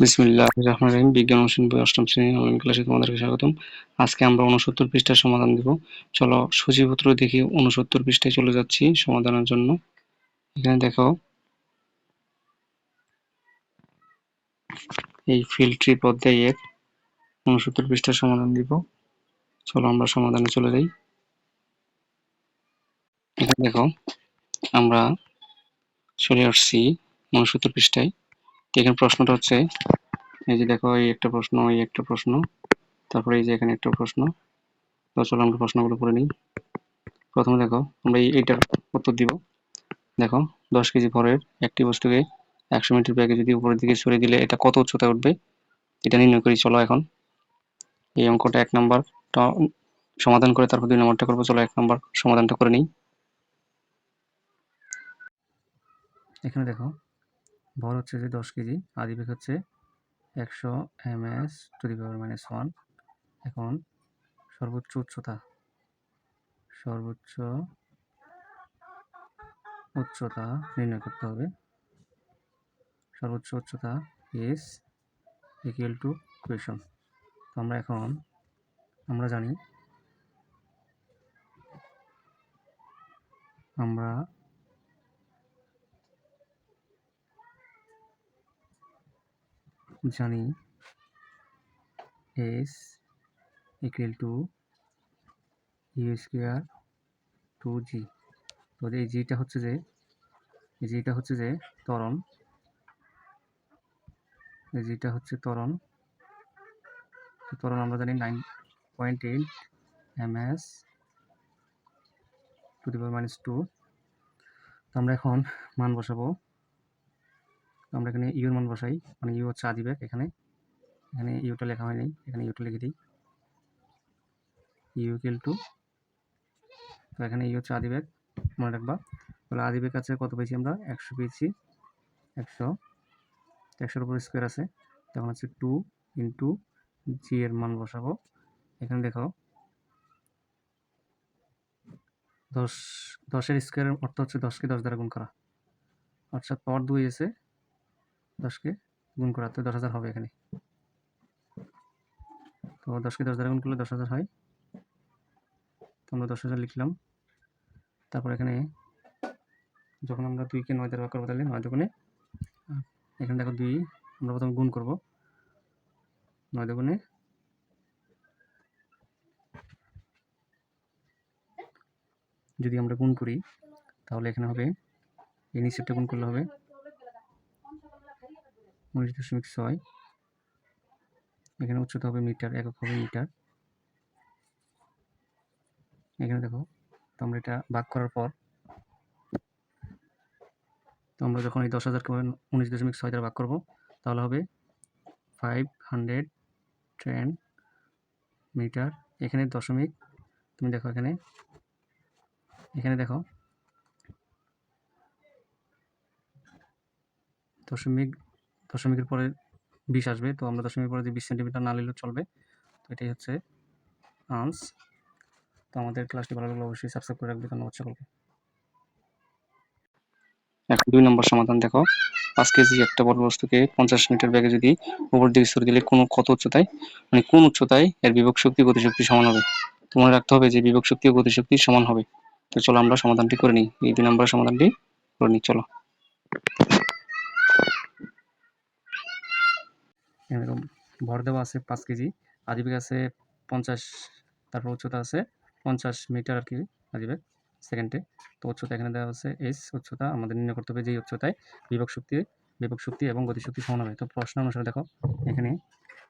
বিসমিল্লাহ রহমান রহিম বিজ্ঞান অনুশীলন বই অষ্টম শ্রেণি অনলাইন ক্লাসে তোমাদেরকে স্বাগতম। আজকে আমরা উনসত্তর পৃষ্ঠার সমাধান দিব। চলো সূচিপত্র দেখি উনসত্তর পৃষ্ঠায় চলে যাচ্ছি সমাধানের জন্য। এখানে দেখো এই ফিল্ড ট্রিপ অধ্যায়ের উনসত্তর পৃষ্ঠার সমাধান দিব। চলো আমরা সমাধানে চলে যাই। এখানে দেখো আমরা চলে আসছি উনসত্তর পৃষ্ঠায়। এখানে প্রশ্নটা হচ্ছে, এই যে দেখো, এই একটা প্রশ্ন, এই একটা প্রশ্ন, তারপরে এই যে এখানে একটা প্রশ্ন, তো চলো আমরা প্রশ্নগুলো করে নিই। প্রথমে দেখো, আমরা এই এইটার উত্তর দিব। দেখো, দশ কেজি ভরের একটি বস্তুকে একশো মিটার ব্যাগে যদি উপরের দিকে সরিয়ে দিলে এটা কত উচ্চতায় উঠবে? এটা নির্ণয় করি, চলো এখন। এই অঙ্কটা এক নম্বরটা সমাধান করে তারপর দুই নম্বরটা করব, চলো এক নম্বর সমাধানটা করে নিই। এখানে দেখো ভর হচ্ছে যে দশ কেজি। আদিবেগ হচ্ছে একশো M S to the power minus one এখন সর্বোচ্চ উচ্চতা। সর্বোচ্চ উচ্চতা নির্ণয় করতে হবে। সর্বোচ্চ উচ্চতা ইজ ইকুয়াল টু কুয়েশন তো আমরা এখন, আমরা জানি, আমরা জানি S equal to U square two G তো এই জিটা হচ্ছে যে, এই জিটা হচ্ছে যে ত্বরণ। এই জিটা হচ্ছে ত্বরণ। তো ত্বরণ আমরা জানি nine point eight M S to the minus two তো আমরা এখন মান বসাবো। আমরা এখানে ইউর মান বসাই। মানে ইউ হচ্ছে আদিবেগ এখানে। এখানে ইউটা লেখা হয়নি। এখানে ইউটা লিখে দিই। ইউ ইকুয়াল টু তো এখানে ইউ হচ্ছে আদিবেগ মনে রাখবা। তাহলে আদিবেগ আছে কত পেয়েছি আমরা? একশো পেয়েছি একশো। একশোর উপর স্কোয়ার আছে। তখন হচ্ছে টু ইন্টু জি এর মান বসাবো। এখানে দেখো। দশ, দশের স্কোয়ারের অর্থ হচ্ছে দশকে দশ দ্বারা গুণ করা। অর্থাৎ পর দুই এসে দশকে গুণ করা তো দশ হাজার হবে এখানে। তো দশকে দশ দ্বারা গুণ করলে দশ হাজার হয়। তো আমরা দশ হাজার লিখলাম। তারপর এখানে যখন আমরা দুইকে নয় দ্বারা ভাগ করব তাহলে নয় দুগুণে এখানে দেখো দুই, আমরা প্রথমে গুণ করব। নয় দুগুণে যদি আমরা গুণ করি, তাহলে এখানে হবে, এই নিচেরটা গুণ করলে হবে উনিশ দশমিক ছয়। এখানে উচ্চতা হবে মিটার, একক হবে মিটার। এখানে দেখো, তো আমরা এটা ভাগ করার পর, তো আমরা যখন এই দশ হাজারকে উনিশ দশমিক ছয় দ্বারা ভাগ করব, তাহলে হবে ফাইভ হান্ড্রেড টেন মিটার। এখানে দশমিক, তুমি দেখো এখানে এখানে দেখো, দশমিক দশমিকের পরে বিশ আসবে, তো আমরা দশমিকের পরে যে বিশ সেন্টিমিটার না নিলেও চলবে। তো এটাই হচ্ছে আন্স। তো আমাদের ক্লাসটি ভালো লাগলে অবশ্যই সাবস্ক্রাইব করে রাখবে। ধন্যবাদ সকলকে। এখন দুই নম্বর সমাধান দেখো। পাঁচ কেজি একটা বড় বস্তুকে পঞ্চাশ মিটার ব্যাগে যদি উপর দিকে সরে দিলে কোনো কত উচ্চতায় মানে কোন উচ্চতায় এর বিভব শক্তি গতিশক্তি সমান হবে? তো মনে রাখতে হবে যে বিভব শক্তি ও গতিশক্তি সমান হবে। তো চলো আমরা সমাধানটি করে নিই। এই দুই নম্বরের সমাধানটি করে নিই। চলো। এরকম ভর দেওয়া আছে পাঁচ কেজি। আদিবেগ আছে পঞ্চাশ, তারপর উচ্চতা আছে পঞ্চাশ মিটার আর কি আদিবেগ সেকেন্ডে তো উচ্চতা এখানে দেওয়া আছে এস উচ্চতা আমাদের নির্ণয় করতে হবে যে উচ্চতায় বিভব শক্তি বিভব শক্তি এবং গতিশক্তি সমান হবে। তো প্রশ্ন অনুসারে দেখো, এখানে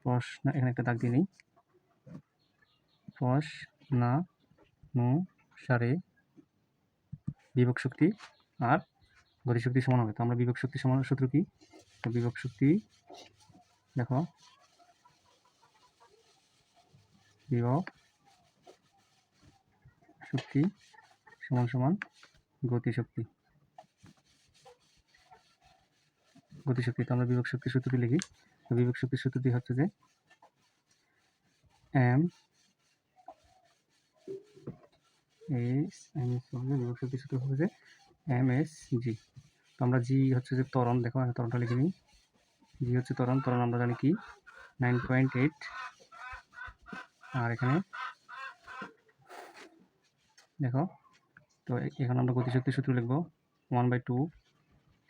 প্রশ্ন, এখানে একটা দাগ দিয়ে নিই। প্রশ্ন অনুসারে বিভব শক্তি আর গতিশক্তি সমান হবে। তো আমরা বিভব শক্তি সমান সূত্র কি? তো বিভব শক্তি দেখো। বিভব, শক্তি, সমান সমান গতিশক্তি। গতিশক্তি, তো আমরা বিভব শক্তির সূত্রটি লিখি। তো বিভব শক্তির সূত্রটি হচ্ছে যে এম এস এম এস বিভব শক্তির সূত্র হবে যে এম এস জি তো আমরা জি হচ্ছে যে ত্বরণ, দেখো, আমি ত্বরণটা লিখে নিই। জি হচ্ছে ত্বরণ ত্বরণ আমরা জানি কি? নাইন পয়েন্ট এইট আর এখানে দেখো, তো এখানে আমরা গতিশক্তি সূত্র লিখব one by two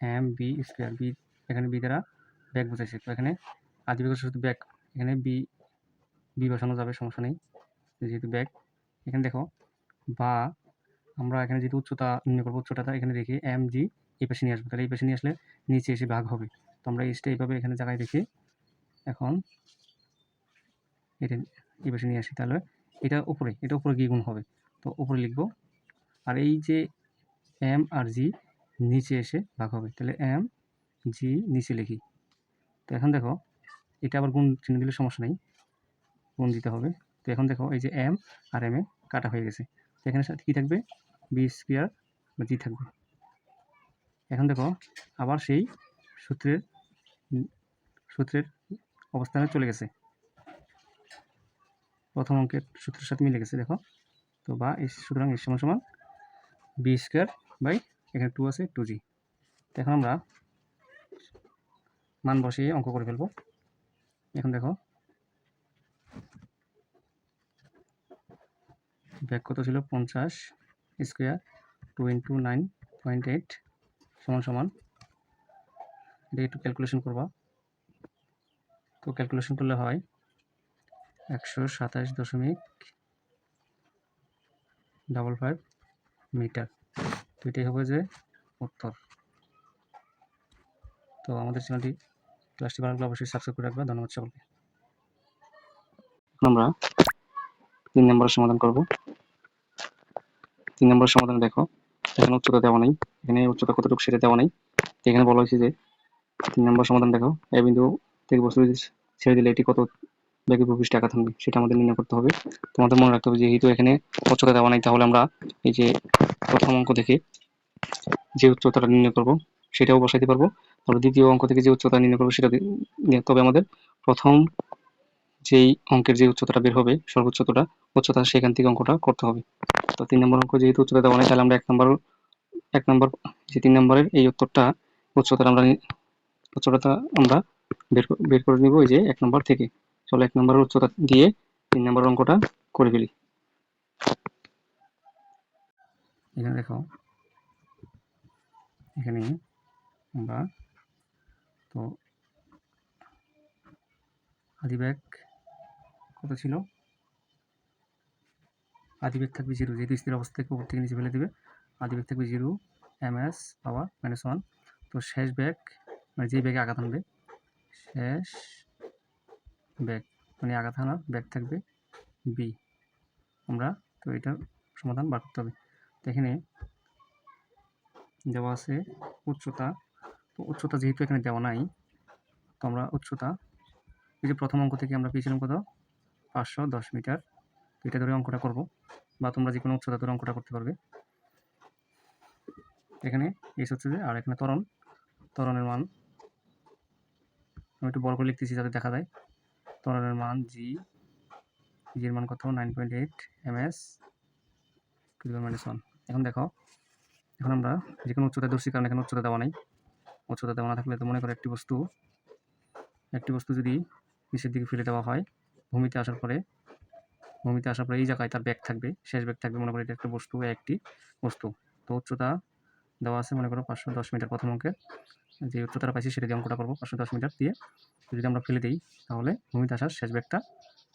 M V square V এখানে বি দ্বারা ব্যাগ বোঝাইছে। তো এখানে আদিবাসী শুধু ব্যাগ এখানে বি বি বসানো যাবে, সমস্যা নেই। যেহেতু ব্যাগ এখানে দেখো, বা আমরা এখানে যেহেতু উচ্চতা নির্ণয় করব, উচ্চতাটা এখানে রেখে এম জি এই পাশে নিয়ে আসব। তাহলে এই পাশে নিয়ে আসলে নিচে এসে ভাগ হবে। তো আমরা এইভাবে এখানে জায়গায় রেখে এখন এটা এই পাশে নিয়ে আসি তাহলে। এটা উপরে এটা উপরে গিয়ে গুণ হবে? তো উপরে লিখব। আর এই যে এম আর জি নিচে এসে ভাগ হবে, তাহলে এম জি নিচে লিখি। তো এখন দেখো, এটা আবার গুণ চিহ্ন দিলে সমস্যা নেই, গুণ দিতে হবে। তো এখন দেখো, এই যে এম আর এম এ কাটা হয়ে গেছে। তো এখানে সাথে কী থাকবে? বি স্কোয়ার বা জি থাকবে। এখন দেখো, আবার সেই সূত্রের সূত্রের অবস্থানে চলে গেছে। প্রথম অঙ্কের সূত্রের সাথে মিলে গেছে, দেখো। তো বা সুতরাং এর সমান সমান বি স্কোয়ার বাই এখানে টু আছে টু জি। এখন আমরা মান বসিয়ে অঙ্ক করে ফেলব। এখন দেখো ব্যাক কত ছিল? পঞ্চাশ square two into nine point eight সমান সমান এটা একটু ক্যালকুলেশন করবা। তো ক্যালকুলেশন করলে হয় একশো সাতাশ দশমিক ডাবল ফাইভ মিটার। তো এটাই হবে যে উত্তর। তো আমাদের চ্যানেলটি ক্লাসটি ভালো অবশ্যই সাবস্ক্রাইব করে রাখবে। ধন্যবাদ সকলকে। আমরা তিন নম্বরের সমাধান করব। তিন নম্বরের সমাধান দেখো, এখানে উচ্চতা দেওয়া নেই, এখানে উচ্চতা কতটুকু সেটা দেওয়া নেই। এখানে বলা হয়েছে যে তিন নম্বর সমাধান দেখো এ বিন্দু থেকে বস্তু ছেড়ে দিলে এটি কত ব্যাগের ভূপৃষ্ঠে আঘাত হানবে সেটা আমাদের নির্ণয় করতে হবে। তোমাদের মনে রাখতে হবে, যেহেতু এখানে উচ্চতা দেওয়া নাই, তাহলে আমরা এই যে প্রথম অঙ্ক থেকে যে উচ্চতাটা নির্ণয় করব, সেটাও বসাইতে পারব। তারপর দ্বিতীয় অঙ্ক থেকে যে উচ্চতা নির্ণয় করব, সেটা তবে আমাদের প্রথম যেই অঙ্কের যে উচ্চতাটা বের হবে সর্বোচ্চতা উচ্চতা সেখান থেকে অঙ্কটা করতে হবে। তো তিন নম্বর অঙ্ক যেহেতু উচ্চতা দেওয়া নেই, তাহলে আমরা এক নম্বর এক নম্বর, যে তিন নম্বরের এই উত্তরটা উচ্চতাটা আমরা উচ্চতাটা আমরা বের বের করে নিব এই যে এক নম্বর থেকে। চলো এক নম্বরের উচ্চতা দিয়ে তিন নম্বর অঙ্কটা করে ফেলি। এখানে দেখো। এখানে আমরা তো আদি ব্যাগ কত ছিল? আদি ব্যাগ থাকবে জিরো, যেহেতু স্থির অবস্থা থেকে উপর থেকে নিচে ফেলে দেবে। আদি ব্যাগ থাকবে zero, M S power minus one তো শেষ ব্যাগ মানে যে ব্যাগে আঘাত আনবে শেষ ব্যাগ মানে আঘাত আনার ব্যাগ থাকবে বি আমরা তো এটার সমাধান বার করতে হবে। তো এখানে দেওয়া আছে উচ্চতা। তো উচ্চতা যেহেতু এখানে দেওয়া নাই, তো আমরা উচ্চতা, এই যে প্রথম অঙ্ক থেকে আমরা পেয়েছিলাম কত? পাঁচশো দশ মিটার। এটা ধরে অঙ্কটা করব, বা তোমরা যে কোনো উচ্চতা ধরে অঙ্কটা করতে পারবে। এখানে এস হচ্ছে যে, আর এখানে তরণ তরণের মান আমি একটু বড় করে লিখতেছি যাতে দেখা যায়। ত্বরণের মান জি জির মান কত? Nine point eight M S এখন দেখো, এখন আমরা যে কোনো উচ্চতা ধরছি, কারণ এখানে উচ্চতা দেওয়া নেই। উচ্চতা দেওয়া না থাকলে তো মনে করো একটি বস্তু একটি বস্তু যদি নিচের দিকে ফেলে দেওয়া হয়, ভূমিতে আসার পরে, ভূমিতে আসার পরে এই জায়গায় তার ব্যাগ থাকবে, শেষ ব্যাগ থাকবে, মনে করো এটা একটা বস্তু একটি বস্তু। তো উচ্চতা দেওয়া আছে মনে করো পাঁচশো দশ মিটার প্রথম অঙ্কের। যে উচ্চতাটা পাইছি সেটা দিয়ে অঙ্কটা করব পাঁচশো দশ মিটার দিয়ে। যদি আমরা ফেলে দিই, তাহলে ভূমিতে আসার শেষ ব্যাগটা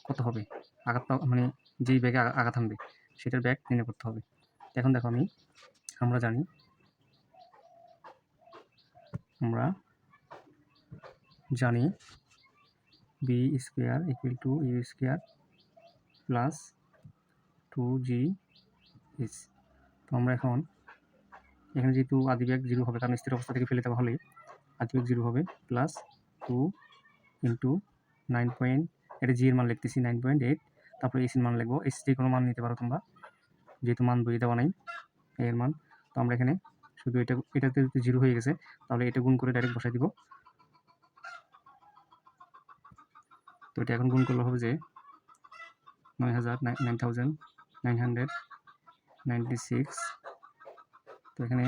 কত হবে? আঘাত মানে যেই ব্যাগে আঘাত হানবে, সেটার ব্যাগ নির্ণয় করতে হবে। এখন দেখো আমি, আমরা জানি আমরা জানি V square equal to U square plus two G S তো আমরা এখন, এখানে যেহেতু আদি ব্যাগ জিরো হবে, কারণ স্থির অবস্থা থেকে ফেলে দেওয়া হলে আদি জিরো হবে plus two into nine point এটা জি এর মান লিখতেছি নাইন পয়েন্ট এইট তারপরে এসির মান লিখব। এসি যে কোনো মান নিতে পারো তোমরা, যেহেতু মান বই দেওয়া নাই এর মান। তো আমরা এখানে শুধু এটা, এটাতে জিরো হয়ে গেছে, তাহলে এটা গুণ করে ডাইরেক্ট বসাই দিব। তো এটা এখন গুণ করলে হবে যে নয় হাজার nine thousand nine ninety six তো এখানে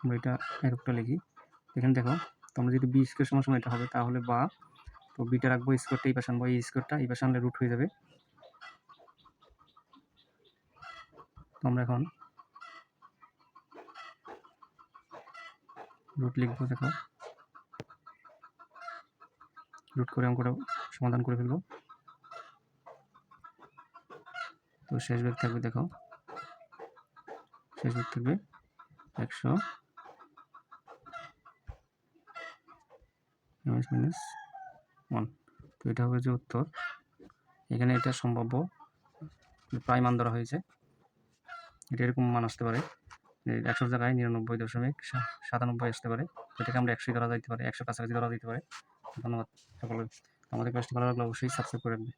আমরা এটা এককটা লিখি। এখানে দেখো, তোমরা যদি বি স্কোয়ার সমান সমান এটা হবে, তাহলে বা, তো বিটা রাখব স্কোয়ারটা এই পাশে আনব এই স্কোয়ারটা এই পাশে আনলে রুট হয়ে যাবে। তো আমরা এখন রুট লিখব, দেখো। রুট করে অঙ্কটা সমাধান করে ফেলব। তো শেষ বেগ থাকবে, দেখো। শেষ বেগ থাকবে একশো এমএস মাইনাস ওয়ান তো এটা হবে যে উত্তর। এখানে এটা সম্ভাব্য প্রায় মান ধরা হয়েছে। এটা এরকম মান আসতে পারে। একশোর জায়গায় নিরানব্বই দশমিক সাতানব্বই আসতে পারে। এটাকে আমরা একশোই ধরা যাইতে পারে একশো কাছাকাছি ধরা যেতে পারে। ধন্যবাদ। সকলে আমাদের ক্লাসটি ভালো লাগলে অবশ্যই সাবস্ক্রাইব করে রাখবে।